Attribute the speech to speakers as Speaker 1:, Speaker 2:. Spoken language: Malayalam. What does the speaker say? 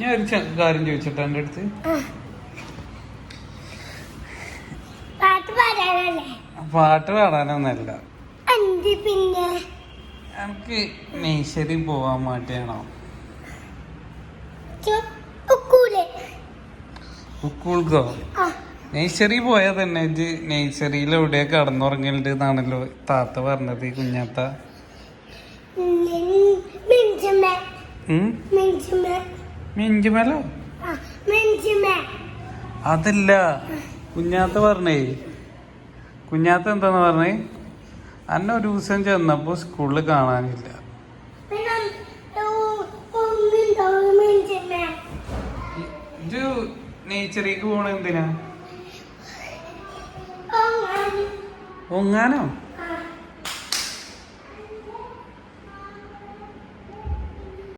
Speaker 1: ഞാൻ ഒരു കാര്യം ചോദിച്ചിട്ട് എന്റെ അടുത്ത്.
Speaker 2: പാട്ട്
Speaker 1: പാടാനൊന്നല്ല.
Speaker 2: പിന്നെ?
Speaker 1: എനിക്ക് നേഴ്സറി പോവാൻ മാറ്റിയാണോ
Speaker 2: ഉക്കൂൾക്കോ?
Speaker 1: നേഴ്സറി പോയാൽ തന്നെ ഇത് നേഴ്സറിയിൽ എവിടെയാ കടന്നുറങ്ങലുണ്ട് എന്നാണല്ലോ താത്ത പറഞ്ഞത് ഈ കുഞ്ഞാത്ത. മിഞ്ചുമേലോ അതില്ല. കുഞ്ഞാത്ത പറഞ്ഞേ. കുഞ്ഞാത്ത എന്താന്ന് പറഞ്ഞേ? അന്ന ഒരു ദിവസം ചെന്നപ്പോ സ്കൂളിൽ കാണാനില്ല.
Speaker 2: പിന്നെ ഒന്നുണ്ടോ മിഞ്ചുമേ
Speaker 1: ഇത് നേഴ്സറിക്ക് പോണ എന്തിനാ? ഒങ്ങാനോ